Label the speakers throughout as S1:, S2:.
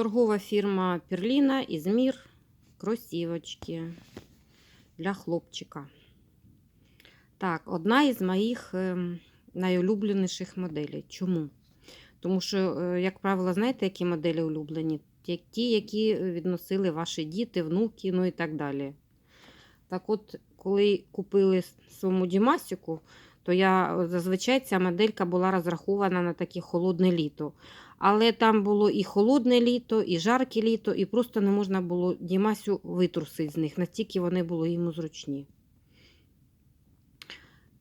S1: Торгова фірма Перліна, Ізмір, кросівочки для хлопчика. Так, одна із моїх ем, найулюбленіших моделей. Чому? Тому що, е, як правило, знаєте, які моделі улюблені? Ті- які відносили ваші діти, внуки, ну і так далі. Так от, коли купили своєму Дімасіку, то я зазвичай ця моделька була розрахована на таке холодне літо. Але там було і холодне літо, і жарке літо, і просто не можна було Дімасю витрусити з них, настільки вони були йому зручні.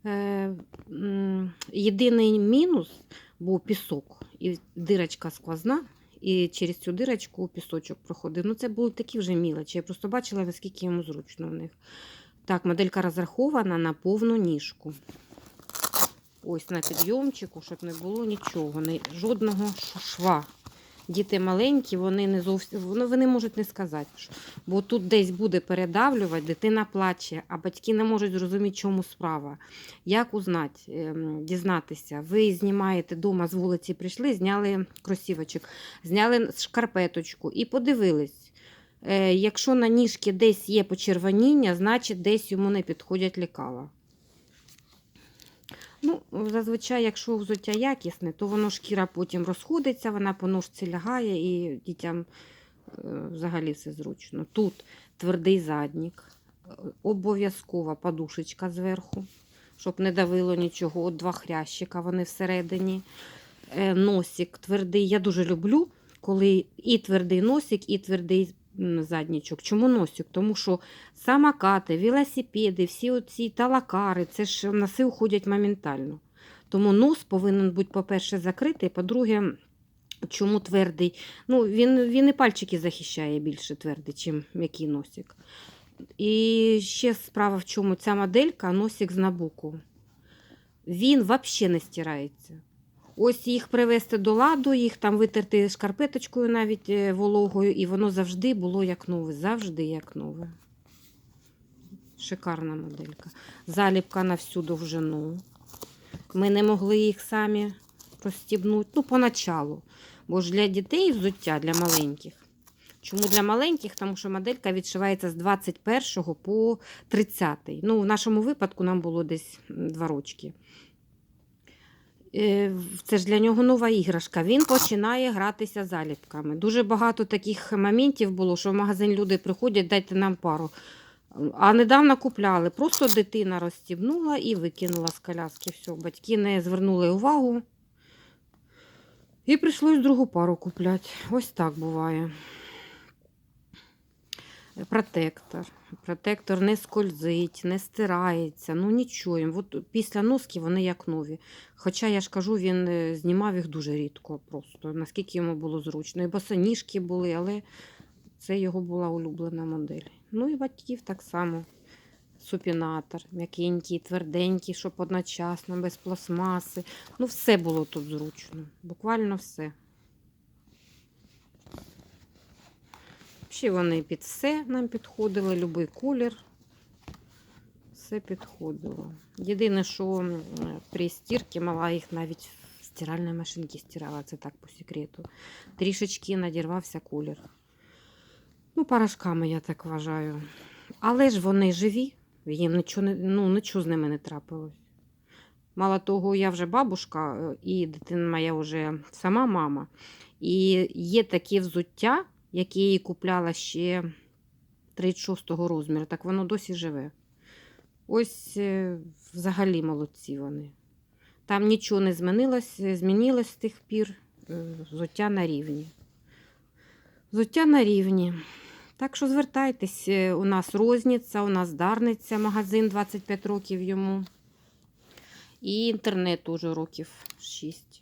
S1: Е, єдиний мінус був пісок, і дирочка сквозна, і через цю дирочку пісочок проходив. Ну, це були такі вже мілочі. Я просто бачила, наскільки йому зручно в них. Так, моделька розрахована на повну ніжку. Ось на підйомчику, щоб не було нічого, не, жодного шва. Діти маленькі, вони не зовсім вони, вони можуть не сказати, бо тут десь буде передавлювати, дитина плаче, а батьки не можуть зрозуміти, чому справа. Як узнати, ем, дізнатися? Ви знімаєте вдома з вулиці, прийшли, зняли кросівочок, зняли шкарпеточку і подивились. Е, якщо на ніжки десь є почервоніння, значить десь йому не підходять лікала. Ну, зазвичай, якщо взуття якісне, то воно шкіра потім розходиться, вона по ножці лягає і дітям е, взагалі все зручно. Тут твердий заднік, обов'язкова подушечка зверху, щоб не давило нічого. От два хрящика вони всередині. Е, Носик твердий. Я дуже люблю, коли і твердий носик, і твердий заднічок. Чому носик? Тому що самокати, велосипеди, всі оці талакари, це ж носи уходять моментально. Тому нос повинен бути, по-перше, закритий, по-друге, чому твердий? Ну, він, він і пальчики захищає більше твердий, ніж м'який носик. І ще справа в чому ця моделька носик з набуку. Він взагалі не стирається. Ось їх привести до ладу, їх там витерти шкарпеточкою навіть е, вологою, і воно завжди було як нове. Завжди як нове. Шикарна моделька. Заліпка на всю довжину. Ми не могли їх самі розстібнути. Ну, поначалу. Бо ж для дітей взуття для маленьких. Чому для маленьких? Тому що моделька відшивається з 21 по 30. Ну, в нашому випадку нам було десь 2 рочки. Е, Це ж для нього нова іграшка. Він починає гратися заліпками. Дуже багато таких моментів було, що в магазин люди приходять, дайте нам пару. А недавно купляли. Просто дитина розстібнула і викинула з коляски. Все, батьки не звернули увагу. І прийшлось другу пару купляти. Ось так буває. Протектор. Протектор не скользить, не стирається, ну нічого. От після носки вони як нові. Хоча я ж кажу, він е, знімав їх дуже рідко, просто наскільки йому було зручно. І босоніжки були, але це його була улюблена модель. Ну і батьків так само. Супінатор, м'якенький, тверденький, щоб одночасно, без пластмаси. Ну, все було тут зручно. Буквально все. Взагалі вони під все нам підходили, будь-який колір. Все підходило. Єдине, що при стірці мала їх навіть в стиральній машинці стирала, це так по секрету. Трішечки надірвався колір. Ну, порошками, я так вважаю. Але ж вони живі, їм нічого, ну, нічого з ними не трапилось. Мало того, я вже бабушка, е, і дитина моя вже сама мама. І є такі взуття, які я їй купляла ще 36-го розміру, так воно досі живе. Ось е, взагалі молодці вони. Там нічого не змінилось, е, змінилось з тих пір. е, Взуття на рівні. Взуття на рівні. Так що звертайтесь, у нас розниця, у нас дарниця, магазин 25 років йому. І інтернет уже років 6.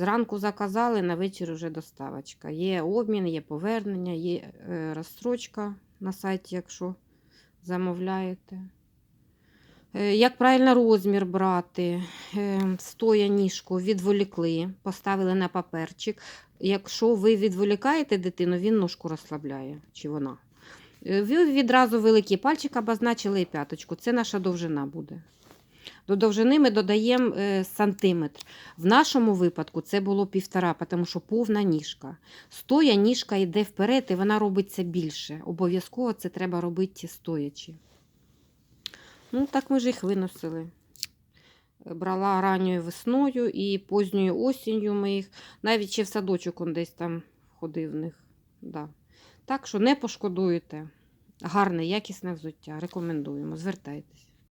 S1: Зранку заказали, на вечір вже доставочка. Є обмін, є повернення, є е, розстрочка на сайті, якщо замовляєте. Е, Як правильно розмір брати? Е, Стоя ніжку відволікли, поставили на паперчик. Якщо ви відволікаєте дитину, він ножку розслабляє, чи вона. Ви відразу великий пальчик обозначили і п'яточку. Це наша довжина буде. До довжини ми додаємо е, сантиметр. В нашому випадку це було півтора, тому що повна ніжка. Стоя ніжка йде вперед і вона робиться більше. Обов'язково це треба робити стоячи. Ну, так ми ж їх виносили. Брала ранньою весною і позньою осінню ми їх. Навіть ще в садочок он десь там ходив в них. Да. Так що не пошкодуєте. Гарне, якісне взуття. Рекомендуємо. Звертайтеся.